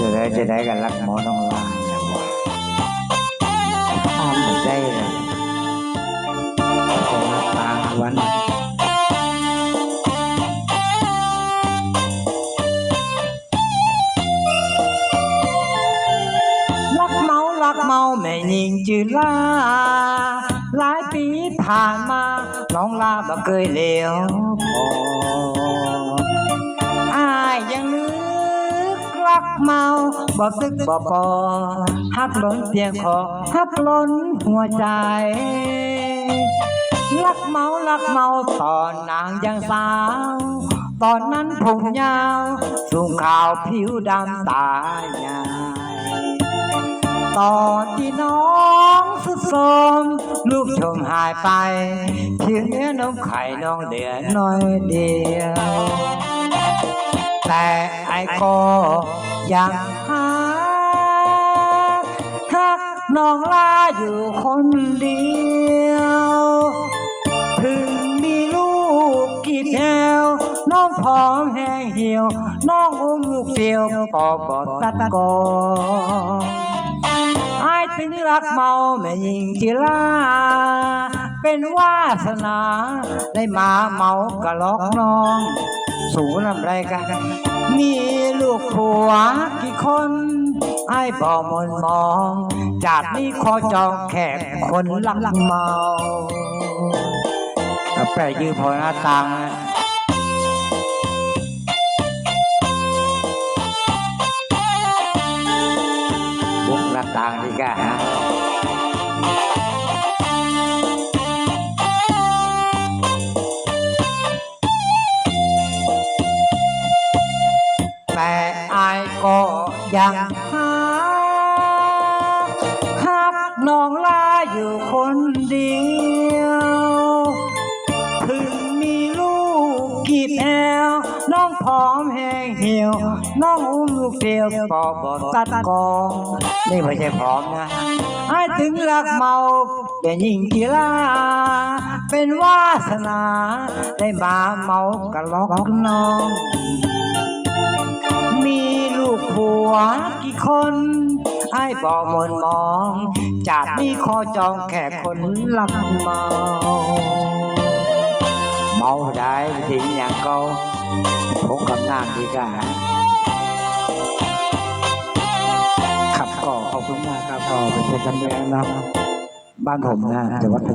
จะได้จะได้กันรักหมอน้องลาอย่างว่าห้ามไม่ได้เลยขอตาวันรักเมารักเมาแม่ยิงจือลาหลายปีผ่านมา น้องลาบ่เคยเหลวพออ เมาบ่ซึกบ่พอฮักล้นเพียงขอฮักล้นหัวใจรักเมารักเมาตอนนางยังสาว ตอนนั้นผมยาวสูงขาวผิวดำตาใหญ่ตอนที่น้องสุดโทรมลูกชมหายไปเพียงเนื้อนมไข่น้องเดือนน้อยเดียว แต่ไอ้ก็ยังหาหักน้องลาอยู่คนเดียวถึงมีลูกกี่แถวน้องพร้อมแห้งเหี่ยว น้องอุ้มลูกเดียวปอบอดตัดกอนไอ้ายถึงรักเมาแม่ยิงจิลา เป็นวาสนา ได้มาเมากะลอกน้อง สูงลำไรกัน มีลูกผัวกี่คนไอ้บอกมนมอง จากนี้ขอจองแขกคนรักเมาแปลยืมพอหน้าตังบุกหน้าต่างดีกว่าฮะ ก็ยังหาหักน้องลาอยู่คนเดียว ถึงมีลูกกี่แถวน้องพร้อมแห้งเหี่ยว น้องอุ้มลูกเดียวปอบอดตัดกองนี่ไม่ใช่พร้อมนะไอ้ถึงรักเมาเป็นยิ่งกีฬาเป็นวาสนา ได้มาเมากะล็อกน้อง ลูกผัวกี่คนไอ้บอกมนมองจากนี้ขอจองแขกคนรักเมาเมาได้ทิ้งอย่างเก่าพกกำนางดีกว่าขับก่อขอบคุณมากครับก็เป็นเพชรจำเนียงนะบบ้านผมนะจังหวัด